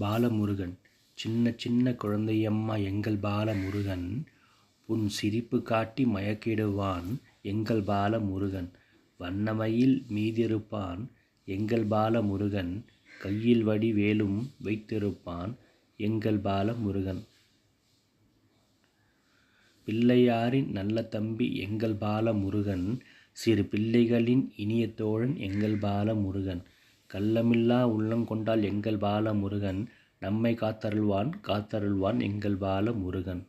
பாலமுருகன். சின்ன சின்ன குழந்தையம்மா எங்கள் பாலமுருகன். உன் சிரிப்பு காட்டி மயக்கிடுவான் எங்கள் பாலமுருகன். வண்ணமையில் மீதிருப்பான் எங்கள் பாலமுருகன். கையில் வடி வேலும் வைத்திருப்பான் எங்கள் பாலமுருகன். பிள்ளையாரின் நல்ல தம்பி எங்கள் பாலமுருகன். சிறு பிள்ளைகளின் இனிய தோழன் எங்கள் பாலமுருகன். கள்ளமில்லா உள்ளங்கொண்டால் எங்கள் பால முருகன் நம்மை காத்தருள்வான் காத்தருள்வான் எங்கள் பால முருகன்.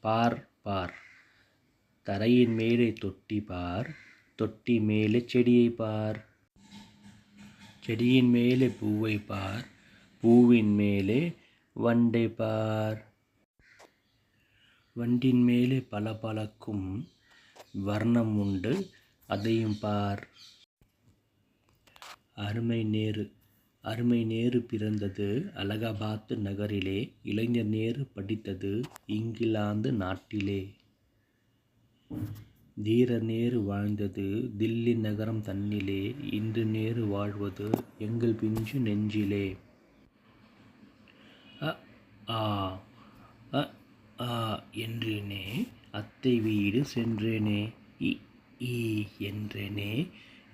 பார் பார். தரையின் மேலே தொட்டி பார் தொட்டி மேலே செடியை பார். செடியின் மேலே பூவை பார் பூவின் மேலே வண்டை பார். வண்டின் மேலே பளபளக்கும் வர்ணம் உண்டு அதையும் பார். அருமை நேரு. அருமை நேரு பிறந்தது அலகாபாத் நகரிலே இளைஞர் நேரு படித்தது இங்கிலாந்து நாட்டிலே. தீர நேரு வாழ்ந்தது தில்லி நகரம் தன்னிலே இன்று நேரு வாழ்வது எங்கள் பிஞ்சு நெஞ்சிலே. அ ஆ ஆ என்றேனே அத்தை வீடு சென்றேனே இ என்றேனே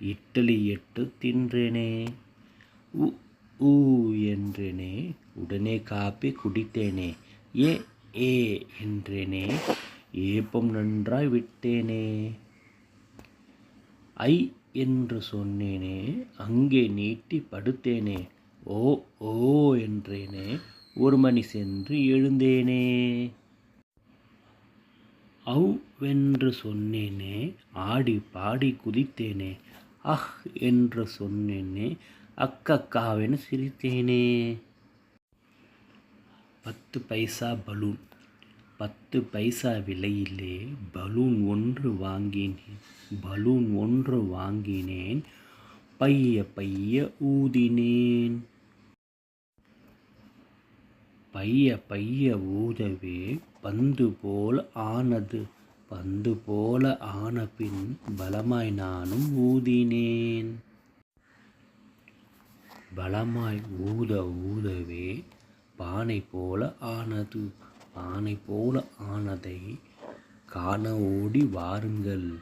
இட்டலி எட்டு தின்றேனே. உ ஊ என்றேனே. உடனே காப்பி குடித்தேனே. ஏ ஏ என்றேனே. ஏப்பம் நன்றாய் விட்டேனே. ஐ என்று சொன்னேனே. அங்கே நீட்டி படுத்தேனே. ஓ ஓ என்றேனே. ஒரு மணி சென்று எழுந்தேனே. அவ் வென்று சொன்னேனே. ஆடி பாடி குதித்தேனே. அஹ் என்று சொன்னேனே அக்கக்காவென சிரித்தேனே. பத்து பைசா பலூன். பத்து பைசா விலையிலே பலூன் ஒன்று வாங்கினேன். பலூன் ஒன்று வாங்கினேன். பைய பைய ஊதினேன். பைய பைய ஊதவே பந்து போல் ஆனது. பந்து போல ஆனபின் பலமாய் நானும் ஊதினேன். பலமாய் ஊத ஊதவே பானை போல ஆனது. பானை போல ஆனதை காண ஓடி வாருங்கள்.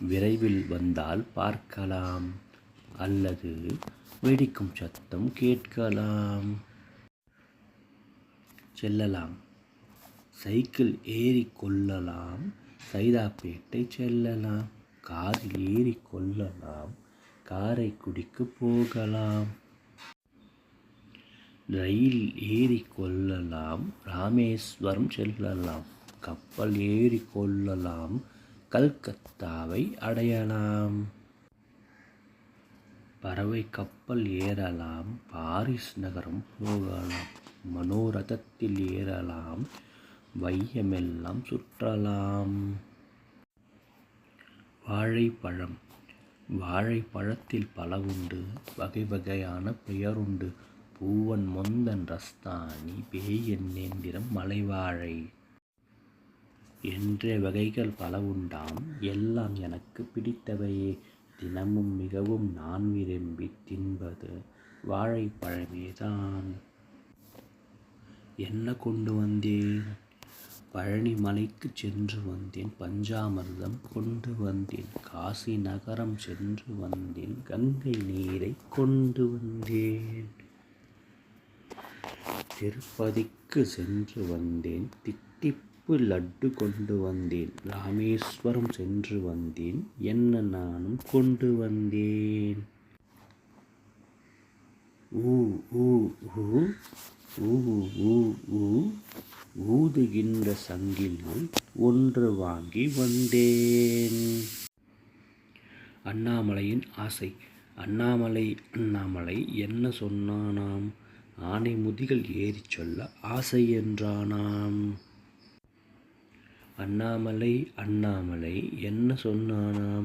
விரைவில் வந்தால் பார்க்கலாம். அல்லது வெடிக்கும் சத்தம் கேட்கலாம். செல்லலாம். சைக்கிள் ஏறி கொள்ளலாம் சைதாப்பேட்டை செல்லலாம் காரில் ஏறி கொள்ளலாம் காரைக்குடிக்கு போகலாம். ரயில் ஏறி கொள்ளலாம் ராமேஸ்வரம் செல்லலாம் கப்பல் ஏறி கொள்ளலாம் கல்கத்தாவை அடையலாம். பறவை கப்பல் ஏறலாம் பாரிஸ் நகரம் போகலாம் மனோரதத்தில் ஏறலாம் வையமெல்லாம் சுற்றலாம். வாழைப்பழம். வாழைப்பழத்தில் பல உண்டு வகை வகையான பெயருண்டு. பூவன் மொந்தன் ரஸ்தானி பேயன் நேந்திரம் மலைவாழை. என்ற வகைகள் பல உண்டாம் எல்லாம் எனக்கு பிடித்தவையே. தினமும் மிகவும் நான் விரும்பி தின்பது வாழைப்பழமேதான். என்ன கொண்டு வந்தேன் பழனி மலைக்கு சென்று வந்தேன் பஞ்சாமிர்தம் கொண்டு வந்தேன் காசி நகரம் சென்று வந்தேன் கங்கை நீரை கொண்டு வந்தேன். திருப்பதிக்கு சென்று வந்தேன் தித்திப்பு லட்டு கொண்டு வந்தேன் ராமேஸ்வரம் சென்று வந்தேன் என்ன நானும் கொண்டு வந்தேன். ஊ ஊ ஊ ஊ ஊ ஊ ஊதுகின்ற சங்கில் ஒன்று வாங்கி வந்தேன். அண்ணாமலையின் ஆசை. அண்ணாமலை அண்ணாமலை என்ன சொன்னானாம்? ஆனை முதிகள் ஏறி சொல்ல ஆசை என்றானாம். அண்ணாமலை அண்ணாமலை என்ன சொன்னானாம்?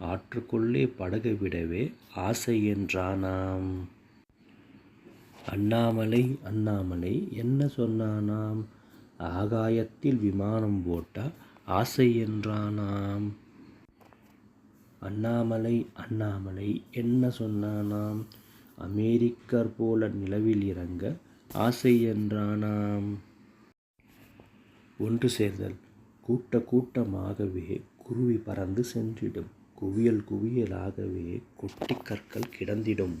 ஆற்றுக்குள்ளே படகு விடவே ஆசை என்றானாம். அண்ணாமலை அண்ணாமலை என்ன சொன்னானாம்? ஆகாயத்தில் விமானம் போட்ட ஆசை என்றானாம் அண்ணாமலை அண்ணாமலை என்ன சொன்னானாம் அமெரிக்கர் போல நிலவில் இறங்க ஆசை என்றானாம். ஒன்று சேர்தல் கூட்ட கூட்டமாகவே குருவி பறந்து சென்றிடும். குவியல் குவியலாகவே கொட்டிக் கற்கள் கிடந்திடும்.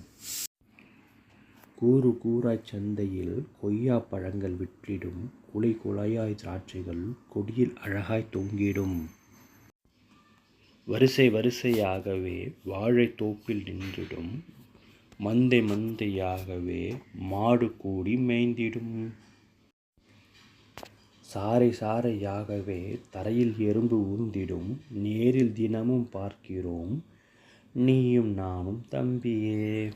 கூறு கூறாய்ச் சந்தையில் கொய்யாப் பழங்கள் விற்றிடும். குலை குலையாய் திராட்சைகள் கொடியில் அழகாய்த் தொங்கிடும். வரிசை வரிசையாகவே வாழைத் தோப்பில் நின்றிடும். மந்தை மந்தையாகவே மாடு கூடி மேய்ந்திடும். சாறை சாறையாகவே தரையில் எறும்பு ஊர்ந்திடும். நேரில் தினமும் பார்க்கிறோம் நீயும் நானும் தம்பியே